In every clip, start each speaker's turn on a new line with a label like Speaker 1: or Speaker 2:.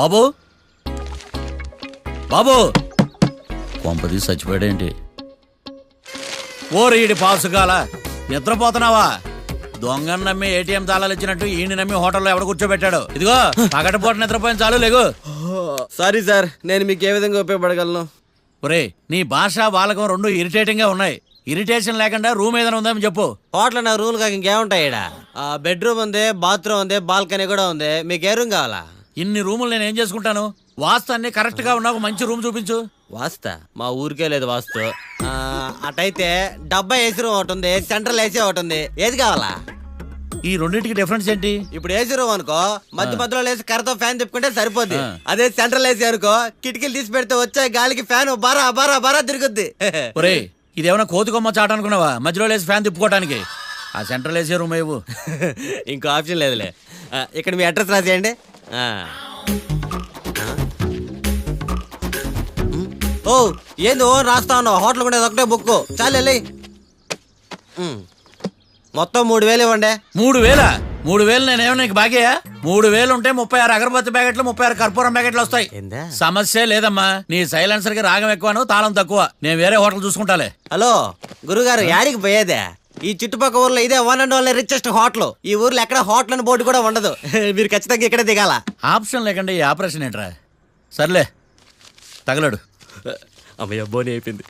Speaker 1: బాబు? బాబు? కొంపది చచ్చిపోయాడేంటి? ఓరీడి పాసుగాల నిద్రపోతున్నావా? దొంగను నమ్మి ఏటీఎం తాళాలు ఇచ్చినట్టు ఈయన నమ్మి హోటల్లో ఎవడ కూర్చోబెట్టాడు. ఇదిగో పగటిపూట నిద్రపోయిన చాలు లేగు.
Speaker 2: సారీ సార్ నేను మీకు ఏ విధంగా ఉపయోగపడగలను?
Speaker 1: ఒరే నీ భాష వాళ్ళకం రెండు ఇరిటేటింగ్గా ఉన్నాయి. ఇరిటేషన్ లేకుండా రూమ్ ఏదైనా ఉందని చెప్పు.
Speaker 2: హోటల్ నా రూల్ కాక ఇంకేముంటాయి బెడ్రూమ్ ఉంది బాత్రూమ్ ఉంది బాల్కనీ కూడా ఉంది. మీకు ఏ రూమ్ కావాలా?
Speaker 1: ఇన్ని రూములు నేను ఏం చేసుకుంటాను? వాస్తు అన్ని కరెక్ట్గా ఉన్న ఒక మంచి రూమ్ చూపించు.
Speaker 2: వాస్తా? మా ఊరికే లేదు వాస్తు. ఆ, అటైతే డబ్బా ఏసీ రూమ్ ఒకటి ఉంది సెంట్రల్ ఏసీ ఒకటి ఉంది. ఏది కావాలా?
Speaker 1: ఈ రెండింటికి డిఫరెన్స్ ఏంటి?
Speaker 2: ఇప్పుడు ఏసీ రూమ్ అనుకో మధ్య మధ్యలో లేసి కర్రతో ఫ్యాన్ తిప్పుకుంటే సరిపోద్ది.
Speaker 1: ఆ.
Speaker 2: అదే సెంట్రల్ ఏసీ అనుకో కిటికీలు తీసి పెడితే వచ్చే గాలికి ఫ్యాన్ బారా బారా బారా తిరుగుద్ది.
Speaker 1: ఒరే ఇదేమైనా కోతి కొమ్మ చాట అనుకున్నావా? మధ్యలో లేసి ఫ్యాన్ తిప్పుకోవడానికి ఆ సెంట్రల్ ఏసీ రూమ్ ఇవ్వు
Speaker 2: ఇంకో ఆప్షన్ లేదులే. ఆ, ఇక్కడ మీ అడ్రస్ రాసేయండి. ఓ ఏంది ఓ రాస్తా ఉన్నావు. హోటల్ కూడా ఒకటే బుక్. చాలు. మొత్తం మూడు వేలు ఇవ్వండి.
Speaker 1: మూడు వేల? మూడు వేలు నేనేమో నీకు బాగేయా మూడు వేలు ఉంటే ముప్పై ఆరు అగరబత్తి ప్యాకెట్లు ముప్పై ఆరు కర్పూరం ప్యాకెట్లు వస్తాయి.
Speaker 2: ఏందా?
Speaker 1: సమస్య లేదమ్మా. నీ సైలెన్సర్కి రాగం ఎక్కువను తాళం తక్కువ. నేను వేరే హోటల్ చూసుకుంటాలే.
Speaker 2: హలో గురుగారు యాడికి పోయేదే? ఈ చుట్టుపక్కల ఊర్లో ఇదే one and only richest hotel ఈ ఊర్లో ఎక్కడ హోటల్ అని బోర్డు కూడా ఉండదు. మీరు ఖచ్చితంగా ఇక్కడే దిగాల.
Speaker 1: ఆప్షన్ లేకుండా ఈ ఆపరేషన్ ఏంట్రా? సర్లే తగలడు.
Speaker 2: అమ్మయ్య బోని అయిపోయింది.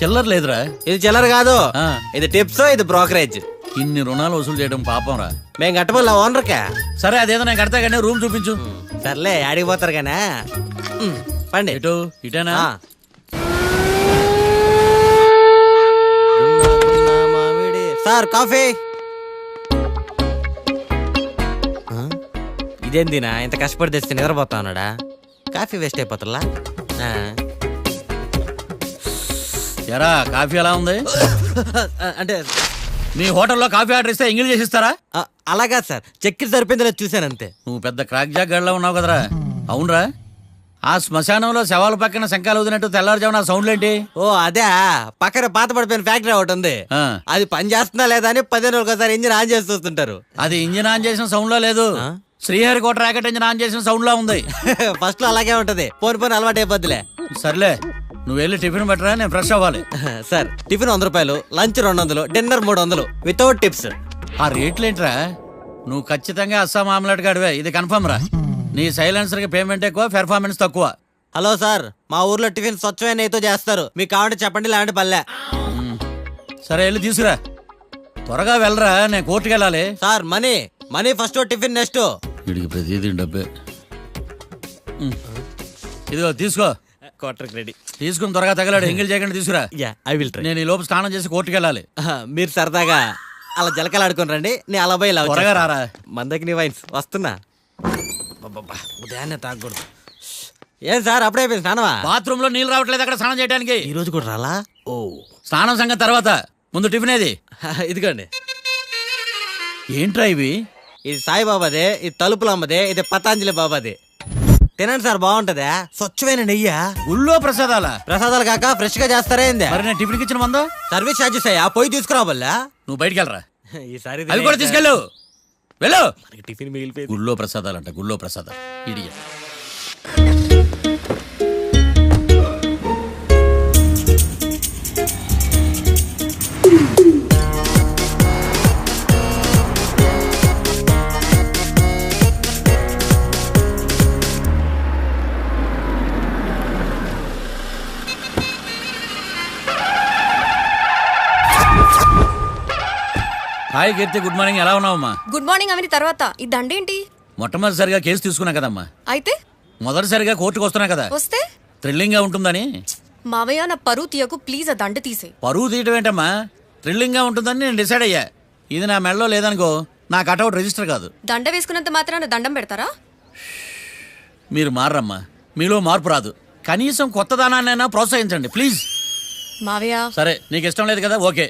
Speaker 1: చిల్లర లేదురా.
Speaker 2: ఇది చిల్లర కాదు.
Speaker 1: ఆ.
Speaker 2: ఇది టిప్స్ ఇది బ్రోకరేజ్.
Speaker 1: ఇన్ని రుణాలు వసూలు చేయడం పాపం రా
Speaker 2: మేము కట్టబోలే ఓనర్కా.
Speaker 1: సరే అదేదో నేను కడతా కానీ రూమ్ చూపించు.
Speaker 2: సర్లే యాడికి పోతారు కానీ. పండి.
Speaker 1: ఇటు ఇటేనా?
Speaker 2: ఆ. Sir coffee? ఇదేందినా? ఇంత కష్టపడి తెస్తే నిద్రపోతా ఉన్నాడా? కాఫీ వేస్ట్ అయిపోతుందా
Speaker 1: ఎరా కాఫీ ఎలా ఉంది?
Speaker 2: అంటే
Speaker 1: మీ హోటల్లో కాఫీ ఆర్డర్ ఇస్తే ఎంగిల్ చేసి ఇస్తారా
Speaker 2: ఆ, అలాగా సార్. చక్కెర సరిపోయింది లేదు చూశాను అంతే.
Speaker 1: నువ్వు పెద్ద క్రాక్ జాక్ గడిలో ఉన్నావు కదరా. అవునరా. ఆ శ్మశానంలో శవాల పక్కన శంకాలు వదినట్టు తెల్లారుజామున ఆ సౌండ్లు ఏంటి?
Speaker 2: ఓ అదే. పక్కన పాత పడిపోయిన ఫ్యాక్టరీ ఒకటి ఉంది.
Speaker 1: ఆ,
Speaker 2: అది పని చేస్తుందా లేదా అని పదిహేను ఒకసారి ఇంజిన్ ఆన్ చేసి చూస్తుంటారు.
Speaker 1: అది ఇంజిన్ ఆన్ చేసిన సౌండ్లో లేదు? శ్రీహరికోట రాకెట్ ఇంజిన్ ఆన్ చేసిన సౌండ్లో ఉంది.
Speaker 2: ఫస్ట్లో అలాగే ఉంటది. పోని పోని అలవాటు అయిపోద్దిలే.
Speaker 1: సర్లే నువ్వు వెళ్ళి టిఫిన్ పెట్టరా నేను ఫ్రెష్ అవ్వాలి.
Speaker 2: సార్ టిఫిన్ వంద రూపాయలు లంచ్ రెండు వందలు డిన్నర్ మూడు వందలు వితౌట్ టిప్స్.
Speaker 1: ఆ రేట్లేంట్రా నువ్వు ఖచ్చితంగా అస్సాం ఆమ్లెట్ గడివే ఇది కన్ఫర్మ్ రా నీ సైలెన్సర్కి పేమెంట్ ఎక్కువ పెర్ఫార్మెన్స్ తక్కువ.
Speaker 2: హలో సార్ మా ఊర్లో టిఫిన్ స్వచ్ఛమైన నెయ్యితో చేస్తారు. మీకు కావాలంటే చెప్పండి లేదంటే పల్లె.
Speaker 1: సరే వెళ్ళి తీసుకురా. త్వరగా వెళ్ళరా నేను కోర్టుకి వెళ్ళాలి.
Speaker 2: Sir money money first tiffin next.
Speaker 1: వీడికి ప్రతిదీ డబ్బే. ఇదిగో తీసుకో.
Speaker 2: Quarter ready.
Speaker 1: తీసుకుని త్వరగా తగలాడు ఎంగిల్ చేయకుండా తీసుకురా.
Speaker 2: యా ఐ విల్ ట్రై
Speaker 1: నేను ఈ లోపు స్నానం చేసి కోర్టుకి వెళ్ళాలి.
Speaker 2: మీరు సరదాగా అలా జలకలు ఆడుకుని రండి నేను అలా పోయి ఇలా
Speaker 1: త్వరగా. రారా.
Speaker 2: మందకి నీ వైన్స్ వస్తున్నా. అబ్బబ్బా, ఉదయాన్నే తాగకూడదు. ఏం సార్ అప్పుడే అయిపోయింది స్నానమా?
Speaker 1: బాత్రూమ్లో నీళ్ళు రావట్లేదు అక్కడ స్నానం చేయడానికి
Speaker 2: ఈ రోజు కూడా రాలా? ఓ.
Speaker 1: స్నానం సంగతి తర్వాత. ముందు టిఫిన్ ఏది?
Speaker 2: ఇదిగోండి.
Speaker 1: ఏంట్రా ఇవి?
Speaker 2: ఇది సాయిబాబాదే ఇది తలుపులమ్మదే ఇది పతాంజలి బాబాది. తినండి సార్ బాగుంటదా. స్వచ్ఛమైన నెయ్యా?
Speaker 1: గుళ్ళో ప్రసాదాల?
Speaker 2: ప్రసాదాలు కాక ఫ్రెష్గా చేస్తారా
Speaker 1: మరి నేను టిఫిన్కి ఇచ్చిన మందో?
Speaker 2: సర్వీస్ ఛార్జెస్ అయ్యా పోయి తీసుకురాబల్లా
Speaker 1: నువ్వు బయటికి వెళ్ళరా?
Speaker 2: ఈసారి
Speaker 1: కూడా తీసుకెళ్ళు. వెళ్ళు.
Speaker 2: టిఫిన్ మిగిలిపోయింది.
Speaker 1: గుళ్ళో ప్రసాదాలంట గుళ్ళో ప్రసాదాలు. ఇడియ హాయ్ కీర్తి గుడ్ మార్నింగ్. ఎలా ఉన్నావమ్మా?
Speaker 3: గుడ్ మార్నింగ్ అవని తర్వాత ఈ దండేంటి?
Speaker 1: మొట్టమొదటిసారిగా కేసు తీసుకున్నా కదమ్మా.
Speaker 3: అయితే?
Speaker 1: మొదటిసారిగా కోర్టుకు వస్తున్నా కదా.
Speaker 3: వస్తే?
Speaker 1: థ్రిల్లింగ్గా ఉంటుందని.
Speaker 3: మావయ్య నా పరువు తీయకు ప్లీజ్ ఆ దండ తీసే.
Speaker 1: పరువు తీయటం ఏంటమ్మా? థ్రిల్లింగ్గా ఉంటుందని నేను డిసైడ్ అయ్యా. ఇది నా మెడలో లేదనుకో నా కటౌట్ రిజిస్టర్ కాదు.
Speaker 3: దండ వేసుకున్నంత మాత్రాన దండం పెడతారా?
Speaker 1: మీరు మారమ్మా మీలో మార్పు రాదు. కనీసం కొత్త దానాన్నైనా ప్రోత్సహించండి ప్లీజ్.
Speaker 3: మావయ్య.
Speaker 1: సరే నీకు ఇష్టం లేదు కదా ఓకే.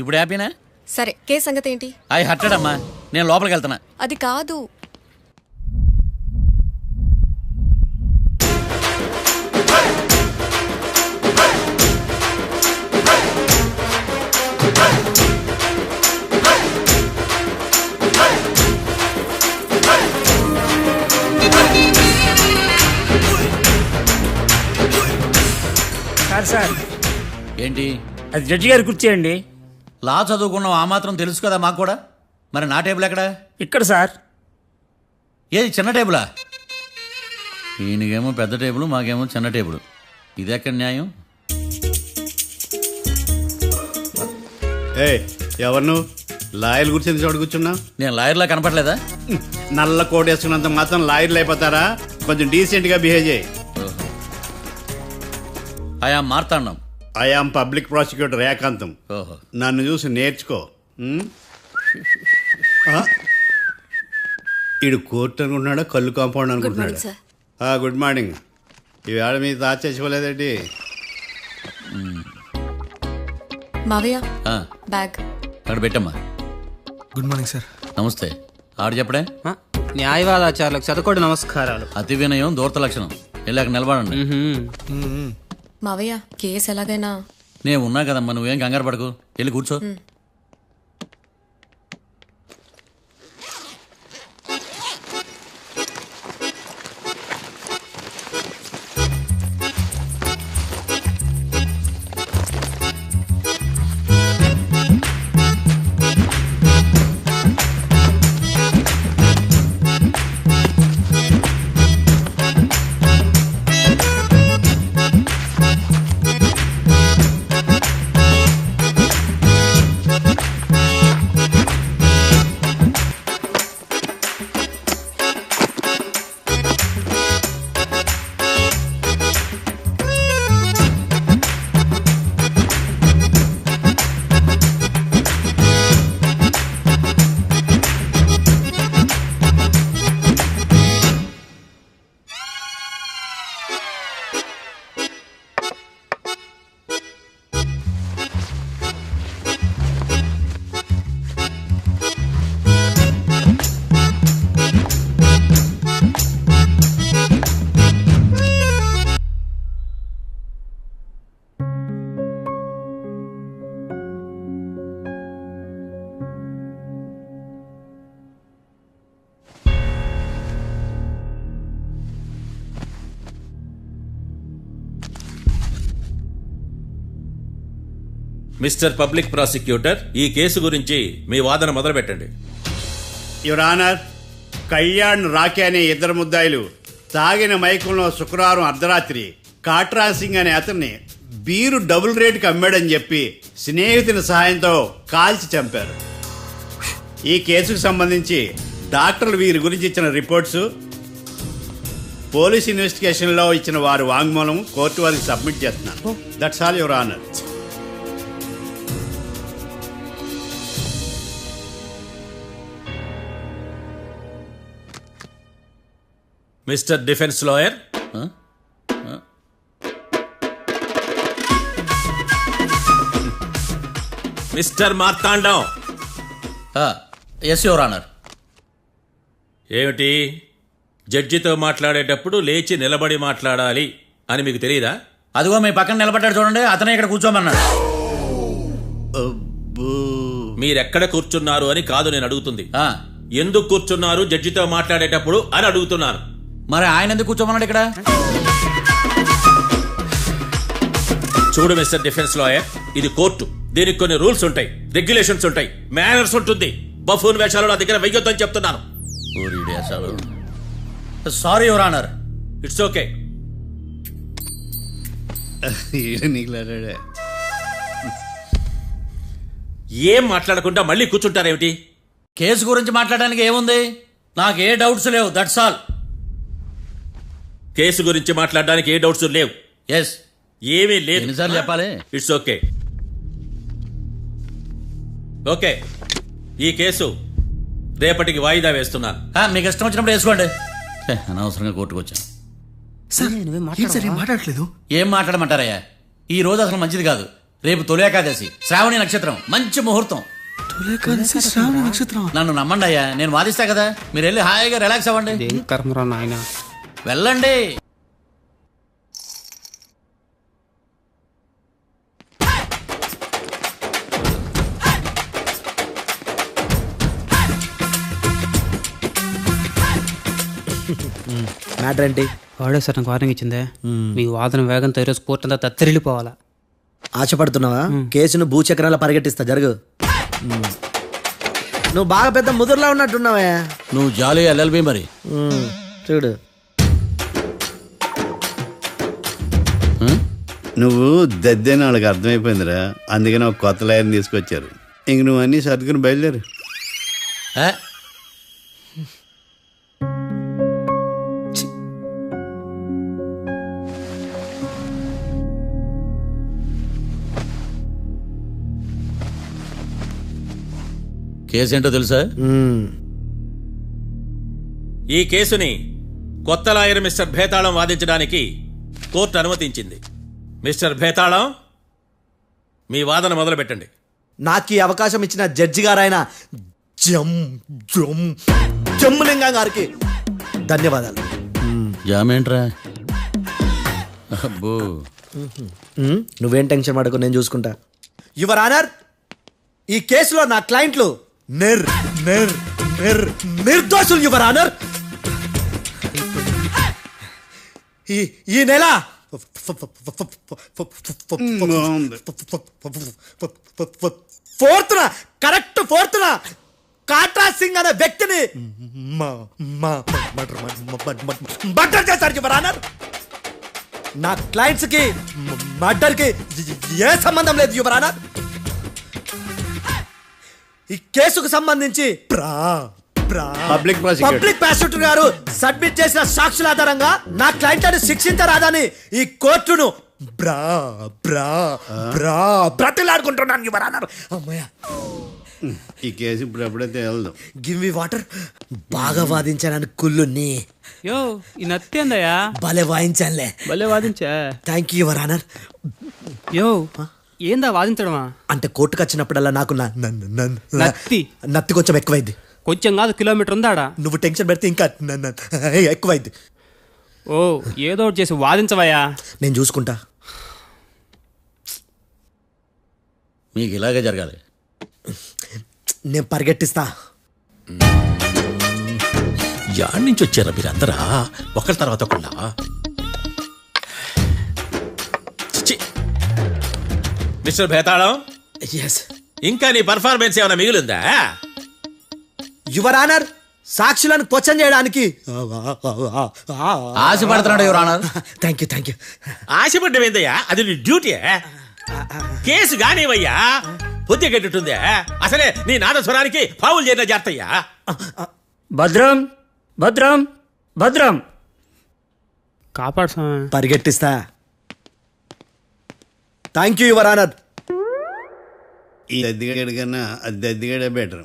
Speaker 1: ఇప్పుడు హ్యాపీనా?
Speaker 3: సరే కే సంగతి ఏంటి
Speaker 1: ఐ హట్టడమ్మా నేను లోపలికి వెళ్తున్నా
Speaker 3: అది కాదు.
Speaker 4: Sir sir.
Speaker 1: ఏంటి?
Speaker 4: అది జడ్జి గారి కుర్చీ అండి.
Speaker 1: లా చదువుకున్నాం ఆ మాత్రం తెలుసు కదా మాకు కూడా? మరి నా టేబుల్ ఎక్కడ?
Speaker 4: ఇక్కడ సార్.
Speaker 1: ఏది చిన్న టేబులా? ఈయనకేమో పెద్ద టేబుల్ మాకేమో చిన్న టేబుల్. ఇది ఎక్కడ న్యాయం?
Speaker 5: ఏ ఎవరు నువ్వు? లాయర్ కూర్చొని చోటు కూర్చున్నా?
Speaker 1: నేను లాయర్లా కనపడలేదా?
Speaker 5: నల్ల కోట్ వేసుకున్నంత మాత్రం లాయర్లు అయిపోతారా? కొంచెం డీసెంట్గా బిహేవ్ చేయి.
Speaker 1: ఆయా మార్తాండం.
Speaker 5: ఐఆమ్ పబ్లిక్ ప్రాసిక్యూటర్ ఏకాంతం
Speaker 1: ఓహో.
Speaker 5: నన్ను చూసి నేర్చుకో? ఆ? ఈడు కోర్టు అనుకుంటున్నాడా కళ్ళు కాంపౌండ్ అనుకుంటున్నాడా. ఆ, గుడ్ మార్నింగ్ ఈవేళ మీ తాత చచ్చిపోలేదండి
Speaker 2: మావయ్య
Speaker 1: ఆ,
Speaker 2: బ్యాగ్.
Speaker 1: అక్కడ పెట్టమ్మా.
Speaker 6: గుడ్ మార్నింగ్ సార్
Speaker 1: నమస్తే. ఆడు చెప్పడే?
Speaker 7: ఆ, న్యాయవాదాచారులకు చదువుకోండి నమస్కారాలు.
Speaker 1: అతి వినయం దూరత లక్షణం. వెళ్ళాక నిలబడండి.
Speaker 2: మావయ్య కేసు ఎలాగైనా.
Speaker 1: నేను ఉన్నా కదమ్మా నువ్వేం కంగారు పడకు. వెళ్ళి కూర్చో.
Speaker 8: మిస్టర్ పబ్లిక్ ప్రాసిక్యూటర్ ఈ కేసు గురించి మీ వాదన మొదలుపెట్టండి.
Speaker 5: యువర్ ఆనర్ కళ్యాణ్ రాకే అనే ఇద్దరు ముద్దాయిలు తాగిన మైకంలో శుక్రవారం అర్ధరాత్రి కాట్రా సింగ్ అనే అతన్ని బీరు డబుల్ రేటుకి అమ్మాడని చెప్పి స్నేహితుని సహాయంతో కాల్చి చంపారు. ఈ కేసుకు సంబంధించి డాక్టర్లు వీరి గురించి ఇచ్చిన రిపోర్ట్స్ పోలీస్ ఇన్వెస్టిగేషన్లో ఇచ్చిన వారి వాంగ్మూలం కోర్టు వారికి సబ్మిట్ చేస్తున్నాను. That's all your honour.
Speaker 8: Mister defence lawyer? Mister Marthandam.
Speaker 1: Yes your honour
Speaker 8: ఏమిటి? జడ్జితో మాట్లాడేటప్పుడు లేచి నిలబడి మాట్లాడాలి అని మీకు తెలియదా
Speaker 1: అదిగో మీ పక్కన నిలబడ్డాడు చూడండి అతనే ఇక్కడ కూర్చోమన్నాడు.
Speaker 8: మీరెక్కడ కూర్చున్నారు అని కాదు నేను అడుగుతుంది. ఎందుకు కూర్చున్నారు జడ్జితో మాట్లాడేటప్పుడు అని అడుగుతున్నాను
Speaker 1: మరి ఆయన ఎందుకు కూర్చోమన్నాడు ఇక్కడ?
Speaker 8: చూడు మిస్టర్ డిఫెన్స్ లాయర్ ఇది కోర్టు. దీనికి కొన్ని రూల్స్ ఉంటాయి రెగ్యులేషన్స్ ఉంటాయి మేనర్స్ ఉంటుంది. బఫూన్ వేషాలు నా దగ్గర వెయ్యొద్దని చెప్తున్నాను.
Speaker 1: Sorry your honour
Speaker 8: it's okay ఏం మాట్లాడకుండా మళ్ళీ కూర్చుంటారేమిటి?
Speaker 1: కేసు గురించి మాట్లాడడానికి ఏముంది? నాకు ఏ డౌట్స్ లేవు దట్స్ ఆల్
Speaker 8: కేసు గురించి మాట్లాడడానికి ఏ డౌట్స్ లేవు.
Speaker 1: ఎస్
Speaker 8: ఏమీ లేదు.
Speaker 1: ఎన్నిసార్లు చెప్పాలి.
Speaker 8: ఇట్స్ ఓకే ఓకే ఈ కేసు రేపటికి వాయిదా వేస్తున్నాను
Speaker 1: మీకు ఇష్టం వచ్చినప్పుడు వేసుకోండి. అనవసరంగా కోర్టుకు వచ్చాను.
Speaker 6: సార్ మాట్లాడట్లేదు?
Speaker 1: ఏం మాట్లాడమంటారయ్యా? ఈ రోజు అసలు మంచిది కాదు. రేపు తొలి ఏకాదశి శ్రావణి నక్షత్రం మంచి ముహూర్తం.
Speaker 6: తొలేకాదశి శ్రావణ నక్షత్రం?
Speaker 1: నన్ను నమ్మండి అయ్యా నేను వాదిస్తా కదా. మీరు వెళ్ళి హాయిగా రిలాక్స్ అవ్వండి.
Speaker 7: కర్మరా నాయన?
Speaker 1: వెళ్ళండి.
Speaker 9: మ్యాటర్ ఏంటి? వాడే సార్ నాకు వార్నింగ్ ఇచ్చిందే. మీ వాదన వేగంతో ఈరోజు కోర్టు అంతా తత్తరిల్లిపోవాలా.
Speaker 7: ఆశపడుతున్నావా? కేసును భూచక్రాల పరిగెట్టిస్తా జరుగు. నువ్వు బాగా పెద్ద ముదురులా ఉన్నట్టున్నావే.
Speaker 1: నువ్వు జాలి ఎల్ఎల్బి మరి.
Speaker 7: చూడు.
Speaker 5: నువ్వు దద్దని వాళ్ళకి అర్థమైపోయిందిరా. అందుకని ఒక కొత్త లాయర్ని తీసుకొచ్చారు. ఇంక నువ్వు అన్నీ సర్దుకుని బయలుదేరు?
Speaker 1: కేసు ఏంటో తెలుసా.
Speaker 8: ఈ కేసుని కొత్త లాయర్ మిస్టర్ భేతాళం వాదించడానికి కోర్టు అనుమతించింది. మిస్టర్ భేతాళం మీ వాదన మొదలు పెట్టండి
Speaker 7: నాకు ఈ అవకాశం ఇచ్చిన జడ్జి గారైన జమ్ జమ్ జమ్ములింగం గారికి ధన్యవాదాలు
Speaker 1: జామేంట్రా అబ్బో.
Speaker 7: నువ్వేం టెన్షన్ పడకు నేను చూసుకుంటా యువర్ ఆనర్ ఈ కేసులో నా క్లయింట్లు నిర్ నిర్ నిర్ నిర్దోషులు యువర్ ఆనర్ ఈ ఈ నెల. ఫోర్త్న? కరెక్ట్ ఫోర్త్న? కాట్రా సింగ్ అనే వ్యక్తిని మర్డర్ చేశారు యువర్ ఆనర్. నా క్లయింట్స్కి మర్డర్కి ఏ సంబంధం లేదు యువరానా ఈ కేసుకు సంబంధించి ప్రా ప్రా
Speaker 5: Public prosecutor.
Speaker 7: పబ్లిక్ ప్రాసిక్యూటర్ గారు సబ్మిట్ చేసిన సాక్షుల ఆధారంగా నా క్లయింట్లను శిక్షించరాదని ఈ కోర్టును బ్రా బ్రా బ్రా బ్రతిలాడుకుంటున్నాను యువరానర్ అమ్మయ్య.
Speaker 5: ఈ కేసు ఇప్పుడు ఎప్పుడైతే వెళ్దాం
Speaker 7: గివ్ మీ వాటర్ బాగా వాదించానని కుళ్ళుని
Speaker 9: యో ఈ నత్తేందయ్యా
Speaker 7: భలే వాయించానులే.
Speaker 9: భలే వాదించా.
Speaker 7: థ్యాంక్ యూ యువరానర్
Speaker 9: యో ఏందా వాదించడమా?
Speaker 7: అంటే కోర్టుకు వచ్చినప్పుడల్లా నాకు న- న- న- న-
Speaker 9: నత్తి.
Speaker 7: నత్తి కొంచెం ఎక్కువైంది.
Speaker 9: కొంచెం కాదు కిలోమీటర్ ఉందాడా?
Speaker 7: నువ్వు టెన్షన్ పెడితే ఇంకా ఎక్కువైంది.
Speaker 9: ఓ ఏదో ఒకటి చేసి వాదించవయ్యా.
Speaker 7: నేను చూసుకుంటా.
Speaker 1: మీకు ఇలాగే జరగాలి.
Speaker 7: నేను పరిగెట్టిస్తా.
Speaker 8: యాడ్ నుంచి వచ్చారా మీరందరా? ఒకరి తర్వాత ఒకళ్ళ? మిస్టర్ భేతాళం
Speaker 7: ఎస్
Speaker 8: ఇంకా నీ పర్ఫార్మెన్స్ ఏమైనా మిగిలిందా?
Speaker 7: యువర్ ఆనర్ సాక్షులను క్వశ్చన్ చేయడానికి.
Speaker 1: ఆశపడుతున్నాడు ఎవరు అన్నారు
Speaker 7: థ్యాంక్ యూ థ్యాంక్ యూ
Speaker 8: ఆశపడ్డం ఏందయ్యా? అది నీ డ్యూటీ. కేసు గానివయ్యా బుద్ధి గట్టుందే అసలే నీ నాదస్వరానికి పావులు చేరిన జాతయ్యా
Speaker 4: భద్రం భద్రం భద్రం.
Speaker 9: కాపాడు స్వామి.
Speaker 7: పరిగెట్టిస్తా. థ్యాంక్ యూ యువర్ ఆనర్
Speaker 5: ఈ దద్దిగడి కన్నా అది దద్దిగడే బెటర్.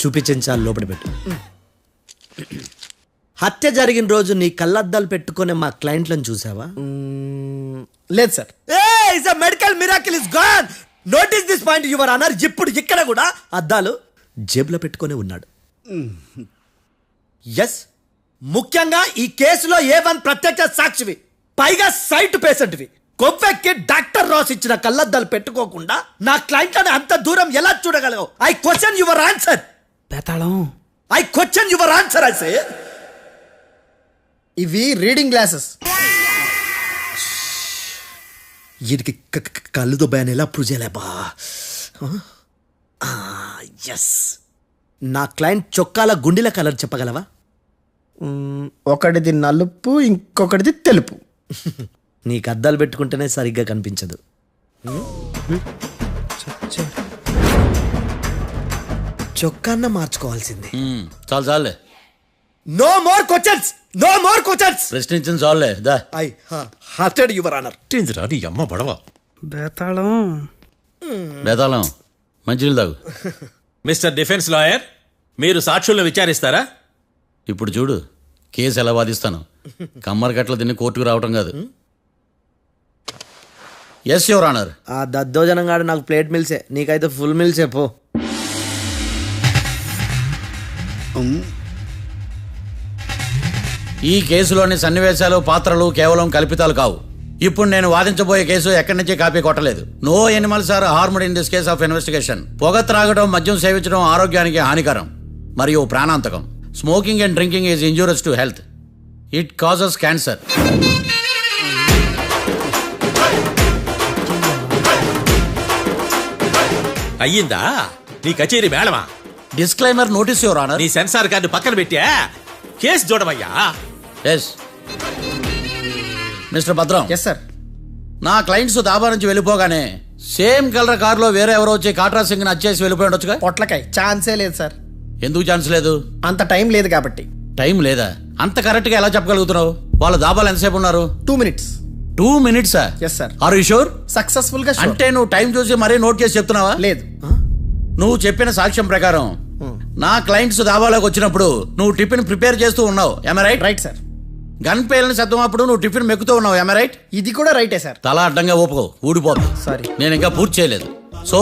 Speaker 7: చూపించాలి లోపల పెట్టు. హత్య జరిగిన రోజు నీ కళ్ళద్దాలు పెట్టుకునే మా క్లయింట్లను చూసావా?
Speaker 6: లేదు sir.
Speaker 7: Is medical miracle is gone. Notice this point your honour ఇప్పుడు ఇక్కడ కూడా అద్దాలు జేబులో పెట్టుకొని ఉన్నాడు. ఎస్ ముఖ్యంగా ఈ కేసులో ఏ వన్ ప్రత్యక్ష సాక్షివి. పైగా సైట్ పేషెంట్వి. కొవ్వెక్కి డాక్టర్ రాస్ ఇచ్చిన కళ్ళద్దాలు పెట్టుకోకుండా నా క్లయింట్లను అంత దూరం ఎలా చూడగలవు? I question your answer
Speaker 9: Bethalam
Speaker 7: I question your answer I say
Speaker 6: ఇవి రీడింగ్ గ్లాసెస్
Speaker 7: వీడికి క- క- కళ్ళు దుబ్బాయని ఎలా ప్రూవ్ చేయలేబా ఎస్ నా క్లయింట్ చొక్కాల గుండెల కలర్ చెప్పగలవా?
Speaker 6: ఒకటిది నలుపు ఇంకొకటిది తెలుపు.
Speaker 7: నీకు అద్దాలు పెట్టుకుంటేనే సరిగ్గా కనిపించదు. చొక్కాన్న మార్చుకోవాల్సింది.
Speaker 1: చాలు చాలులే.
Speaker 7: No more questions no more questions
Speaker 1: ప్రశ్నించింది చాలులే దా.
Speaker 7: ఐ హార్టెడ్ యువర్ ఆనర్
Speaker 8: ఏంటిరా నీ అమ్మ పడవ
Speaker 9: బేతాళం.
Speaker 1: బేతాళం మంచినీళ్ళు తాగు.
Speaker 8: మిస్టర్ డిఫెన్స్ లాయర్ మీరు సాక్షులను విచారిస్తారా?
Speaker 1: ఇప్పుడు చూడు కేసు ఎలా వాదిస్తాను. కమ్మరి కట్టలు తిని కోర్టుకు రావటం కాదు. ఎస్ యువర్ ఆనర్
Speaker 7: ఆ దద్దోజనం గాడు నాకు ప్లేట్ మిల్సే నీకైతే ఫుల్ మిల్సే పో.
Speaker 1: ఈ కేసులోని సన్నివేశాలు పాత్రలు కేవలం కల్పితాలు కావు. ఇప్పుడు నేను వాదించబోయే కేసు ఎక్కడి నుంచి కాపీ కొట్టలేదు. No animals are harmed in this case of investigation పొగ త్రాగడం మద్యం సేవించడం ఆరోగ్యానికి హానికరం మరియు ప్రాణాంతకం. Smoking and drinking is injurious to health it causes cancer
Speaker 8: అయ్యిందా? నీ కచేరీ మేడమా
Speaker 1: డిస్క్లైమర్ నోటీస్ యువర్ ఆనర్
Speaker 8: నీ సెన్సార్ కార్డు పక్కన పెట్టా? Case చూడమయ్యా
Speaker 1: yes mister Bhadram
Speaker 6: yes sir
Speaker 1: నా క్లయింట్స్ దాబా నుంచి వెళ్ళిపోగానే సేమ్ కలర్ కారులో వేరే ఎవరో వచ్చి కాట్రా సింగ్ వచ్చేసి వెళ్ళిపోయి ఉండొచ్చుగా?
Speaker 6: పొట్లకాయ. ఛాన్సే లేదు సార్
Speaker 1: ఎందుకు ఛాన్స్ లేదు?
Speaker 6: అంత టైం లేదు కాబట్టి.
Speaker 1: టైం లేదా? అంత కరెక్ట్గా ఎలా చెప్పగలుగుతున్నావు? వాళ్ళ దాబాలు ఎంతసేపు ఉన్నారు?
Speaker 6: Two minutes
Speaker 1: two మినిట్సా
Speaker 6: yes sir
Speaker 1: are you sure
Speaker 6: సక్సెస్ఫుల్గా.
Speaker 1: అంటే నువ్వు టైం చూసి మరీ నోట్ చేసి చెప్తున్నావా?
Speaker 6: లేదు.
Speaker 1: నువ్వు చెప్పిన సాక్ష్యం ప్రకారం నా క్లయింట్స్ దాబాలోకి వచ్చినప్పుడు నువ్వు టిఫిన్ ప్రిపేర్ చేస్తూ ఉన్నావు. ఎమ రైట్
Speaker 6: రైట్ సార్
Speaker 1: గన్ పేలిన శబ్దం అప్పుడు నువ్వు టిఫిన్ మెక్కుతూ ఉన్నావు. ఎమ రైట్
Speaker 6: ఇది కూడా రైటే సార్
Speaker 1: తల అడ్డంగా ఊపుకో. ఊడిపోతుంది
Speaker 6: Sorry.
Speaker 1: నేను ఇంకా పూర్తి చేయలేదు. సో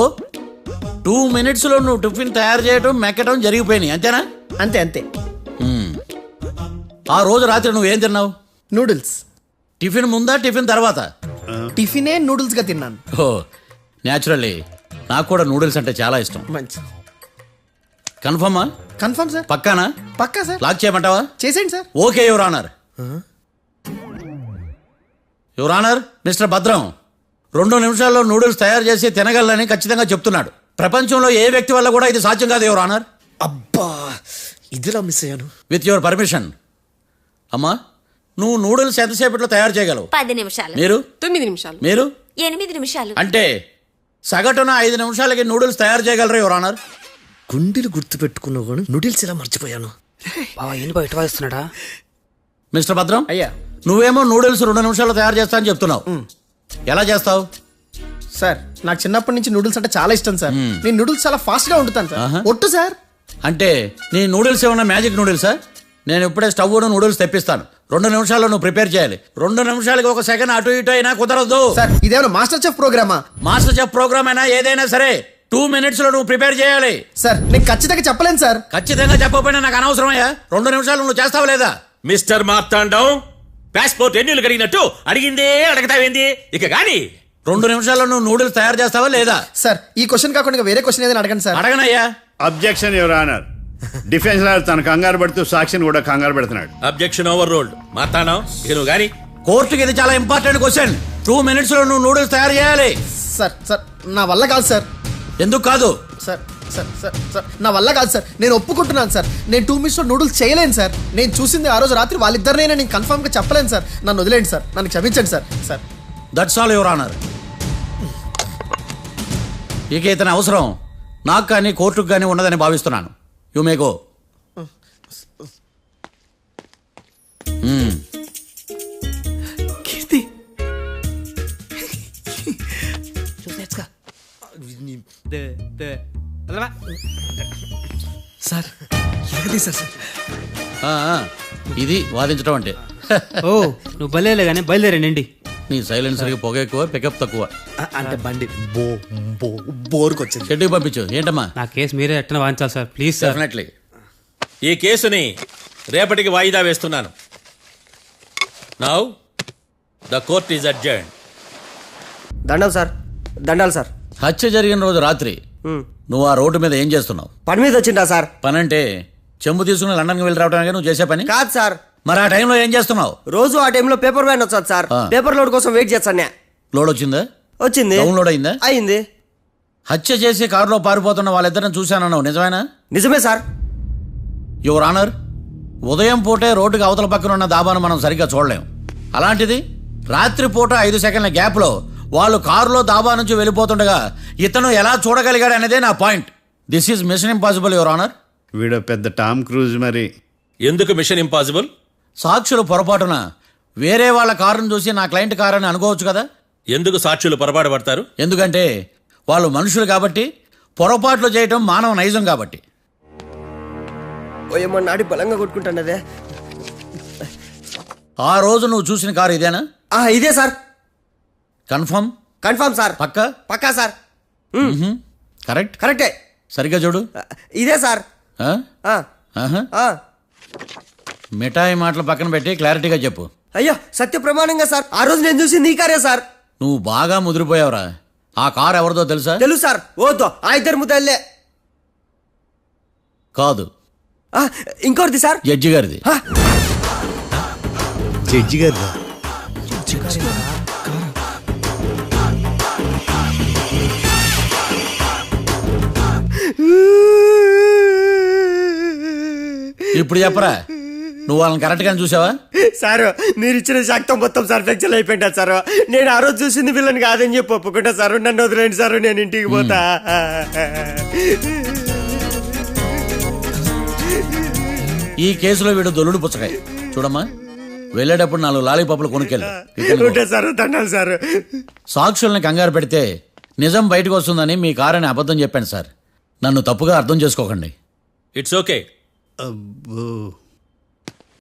Speaker 1: టూ మినిట్స్లో నువ్వు టిఫిన్ తయారు చేయడం మెక్కడం జరిగిపోయినాయి. అంతేనా?
Speaker 6: అంతే అంతే.
Speaker 1: మ్మ్. ఆ రోజు రాత్రి నువ్వు ఏం తిన్నావు?
Speaker 6: నూడిల్స్
Speaker 1: టిఫిన్ ముందా టిఫిన్ తర్వాత?
Speaker 6: టిఫినే నూడిల్స్గా తిన్నాను.
Speaker 1: ఓ న్యాచురల్లీ నాకు కూడా నూడిల్స్ అంటే చాలా ఇష్టం.
Speaker 6: మంచి
Speaker 1: కన్ఫర్మా?
Speaker 6: Confirm sir.
Speaker 1: పక్కానా?
Speaker 6: పక్కా సార్.
Speaker 1: లాక్ చేయమంటావా?
Speaker 6: చేసేయండి sir.
Speaker 1: Okay your honour. Your honour mister Bhadram రెండు నిమిషాల్లో నూడిల్స్ తయారు చేసి తినగలని ఖచ్చితంగా చెప్తున్నాడు. ప్రపంచంలో ఏ వ్యక్తి వల్ల కూడా ఇది సాధ్యం కాదు యువర్ ఆనర్.
Speaker 7: అబ్బా ఇదిలా మిస్ అయ్యాను.
Speaker 1: With your permission. అమ్మా నువ్వు నూడిల్స్ ఎంతసేపట్లో తయారు చేయగలవు?
Speaker 10: పది నిమిషాలు.
Speaker 1: మీరు?
Speaker 2: తొమ్మిది నిమిషాలు.
Speaker 1: మీరు?
Speaker 10: ఎనిమిది నిమిషాలు.
Speaker 1: అంటే సగటున ఐదు నిమిషాలకి నూడిల్స్ తయారు చేయగలరు యువర్ ఆనర్?
Speaker 7: గుండెలు గుర్తు పెట్టుకున్నావు కానీ నూడిల్స్ ఇలా మర్చిపోయాను.
Speaker 9: బావా బయట వాయిస్తున్నాడా?
Speaker 1: మిస్టర్ భద్రం
Speaker 6: అయ్యా.
Speaker 1: నువ్వేమో నూడిల్స్ రెండు నిమిషాల్లో తయారు చేస్తా అని చెప్తున్నావు. ఎలా చేస్తావు?
Speaker 6: సార్ నాకు చిన్నప్పటి నుంచి నూడిల్స్ అంటే చాలా ఇష్టం సార్. నేను నూడిల్స్ చాలా ఫాస్ట్గా వండుతాను సార్. ఒట్టు సార్.
Speaker 1: అంటే నీ నూడిల్స్ ఏమన్నా మ్యాజిక్ నూడిల్సా? నేను ఇప్పుడే స్టవ్ నూడిల్స్ తెప్పిస్తాను. రెండు నిమిషాల్లో నువ్వు ప్రిపేర్ చేయాలి. రెండు నిమిషాలకి ఒక సెకండ్ అటు ఇటు అయినా కుదరదు.
Speaker 6: సార్ ఇదేమైనా మాస్టర్ చెఫ్ ప్రోగ్రామా?
Speaker 1: మాస్టర్ చెఫ్ ప్రోగ్రామ్ అయినా ఏదైనా సరే. టూ మినిట్స్లో నువ్వు ప్రిపేర్ చేయాలి.
Speaker 6: సార్ నేను ఖచ్చితంగా చెప్పలేను సార్.
Speaker 1: ఖచ్చితంగా చెప్పకపోయినా నాకు అనవసరమయ్యా. రెండు నిమిషాలు నువ్వు చేస్తావా లేదా?
Speaker 8: మిస్టర్ మార్తాండం పాస్పోర్ట్ ఎన్నిలు కడిగినట్టు అడిగిందే అడగతావేంది? ఇక గాని.
Speaker 1: రెండు నిమిషాల్లో నువ్వు నూడిల్స్ తయారు చేస్తావా లేదా?
Speaker 6: సార్ ఈ క్వశ్చన్ కాకుండా వేరే క్వశ్చన్ ఏదైనా అడగండి sir.
Speaker 1: అడగనయ్యా.
Speaker 5: Objection your honour defence lawyer తన కంగారు పడుతూ సాక్షిని కూడా కంగారు పెడుతున్నాడు.
Speaker 8: అబ్జెక్షన్ ఓవర్ రోల్డ్ ఇక నువ్వు గాని.
Speaker 1: కోర్టుకి ఇది చాలా ఇంపార్టెంట్ క్వశ్చన్ టూ మినిట్స్లో నువ్వు నూడిల్స్ తయారు చేయాలి.
Speaker 6: సార్ సార్ నా వల్ల కాదు సార్.
Speaker 1: ఎందుకు కాదు?
Speaker 6: సార్ సార్ సార్ సార్ నా వల్ల కాదు సార్. నేను ఒప్పుకుంటున్నాను సార్. నేను టూ మినిట్స్లో నూడిల్స్ చేయలేను సార్. నేను చూసింది ఆ రోజు రాత్రి వాళ్ళిద్దరినైనా నేను కన్ఫర్మ్గా చెప్పలేను సార్. నన్ను వదిలేండి సార్. నన్ను క్షమించండి sir. Sir.
Speaker 1: That's all your honour ఇక ఇతని అవసరం. నాకు కానీ కోర్టుకు కానీ ఉన్నదని భావిస్తున్నాను. You may go
Speaker 7: sir sir? Sir
Speaker 1: ఇది వాదించడం అంటే.
Speaker 9: ఓ నువ్వు బయలుదేరలే కానీ బయలుదేరండి.
Speaker 1: నీ సైలెన్సర్కి పొగ ఎక్కువ పికప్ తక్కువ.
Speaker 7: అ- అంటే బండి బో బో బోర్కి వచ్చింది
Speaker 1: షెడ్యూల్ పంపించు ఏంటమ్మా?
Speaker 9: నా కేసు మీరే ఎట్టన వాయించాలి సార్ ప్లీజ్ సార్.
Speaker 1: డెఫినెట్లీ
Speaker 8: ఈ కేసుని రేపటికి వాయిదా వేస్తున్నాను. Now the court is adjourn
Speaker 11: దండాలు సార్ దండాలు సార్.
Speaker 1: హత్య జరిగిన రోజు రాత్రి. నువ్వు ఆ రోడ్డు మీద ఏం చేస్తున్నావు?
Speaker 11: పని మీద వచ్చిందా సార్?
Speaker 1: పని అంటే చెంబు తీసుకుని లండన్కి వెళ్ళి రావడానికి నువ్వు చేసే పని?
Speaker 11: కాదు సార్.
Speaker 1: మరి ఆ టైంలో ఏం చేస్తున్నావు?
Speaker 11: రోజు ఆ టైంలో పేపర్ వ్యాన్ వచ్చాది సార్.
Speaker 1: ఆ.
Speaker 11: పేపర్ లోడ్ కోసం వెయిట్ చేస్తాను
Speaker 1: లోడ్ వచ్చిందా?
Speaker 11: వచ్చింది.
Speaker 1: డౌన్లోడ్ అయిందా?
Speaker 11: అయింది.
Speaker 1: హత్య చేసి కారులో పారిపోతున్న వాళ్ళిద్దరిని చూశానన్నావు నిజమేనా?
Speaker 11: నిజమే సార్.
Speaker 1: యువర్ ఆనర్ ఉదయం పూటే రోడ్డుకి అవతల పక్కన ఉన్న దాబాను మనం సరిగ్గా చూడలేం. అలాంటిది రాత్రి పూట ఐదు సెకండ్ల గ్యాప్లో వాళ్ళు కారులో దాబా నుంచి వెళ్ళిపోతుండగా ఇతను ఎలా చూడగలిగాడు అనేదే నా point. This is mission impossible your honour
Speaker 5: వీడో పెద్ద టామ్ క్రూజ్ మరి.
Speaker 8: ఎందుకు మిషన్ ఇంపాసిబుల్
Speaker 1: సాక్షులు పొరపాటున వేరే వాళ్ళ కారును చూసి నా క్లయింట్ కారు అని అనుకోవచ్చు కదా?
Speaker 8: ఎందుకు సాక్షులు పొరపాటు పడతారు?
Speaker 1: ఎందుకంటే వాళ్ళు మనుషులు కాబట్టి పొరపాట్లు చేయటం మానవ నైజం కాబట్టి.
Speaker 11: ఓయమ్మ నాడి బలంగా కొట్టుకుంటానదే.
Speaker 1: ఆ రోజు నువ్వు చూసిన కారు ఇదేనా?
Speaker 11: ఆ ఇదే సార్.
Speaker 1: కన్ఫర్మ్?
Speaker 11: Confirm sir.
Speaker 1: పక్క?
Speaker 11: పక్కా సార్.
Speaker 1: కరెక్ట్?
Speaker 11: కరెక్టే.
Speaker 1: సరిగ్గా చూడు.
Speaker 11: ఇదే సార్.
Speaker 1: ఆ?
Speaker 11: ఆ,
Speaker 1: ఆహా.
Speaker 11: ఆ.
Speaker 1: మిఠాయి మాటలు పక్కన పెట్టి క్లారిటీగా చెప్పు.
Speaker 11: అయ్యో సత్య ప్రమాణంగా సార్. ఆ రోజు నేను చూసి నీ కారే సార్.
Speaker 1: నువ్వు బాగా ముదిరిపోయావురా. ఆ కారు ఎవరిదో తెలుసా?
Speaker 11: తెలుసు సార్. ఓతో ఆ ఇద్దరు ముద్దల్లే
Speaker 1: కాదు.
Speaker 11: ఆ, ఇంకోటిది సార్.
Speaker 1: జడ్జి గారిది.
Speaker 5: జడ్జి గారు
Speaker 1: ఇప్పుడు చెప్పరా? నువ్వు వాళ్ళని కరెక్ట్గానే చూసావా?
Speaker 11: సార్ మీరు ఇచ్చిన శాక్తం మొత్తం సార్ ఫ్లెక్చర్ అయిపోయింటా సార్? నేను ఆ రోజు చూసింది వీళ్ళని కాదని చెప్పి ఒప్పుకుంటా సార్. నన్ను వదిలేండి సార్ నేను ఇంటికి పోతా.
Speaker 1: ఈ కేసులో వీడు దొల్లుడు పుచ్చకాయ. చూడమ్మా వెళ్ళేటప్పుడు నాలుగు లాలీపాపులు కొనుక్కెళ్ళు. ఇక్కడికి పో.
Speaker 11: ఉంటా సార్ దండాలి సార్.
Speaker 1: సాక్షుల్ని కంగారు పెడితే నిజం బయటకు వస్తుందని మీ కారని అబద్ధం చెప్పాను సార్. నన్ను తప్పుగా అర్థం చేసుకోకండి.
Speaker 8: ఇట్స్ ఓకే
Speaker 5: అబ్బో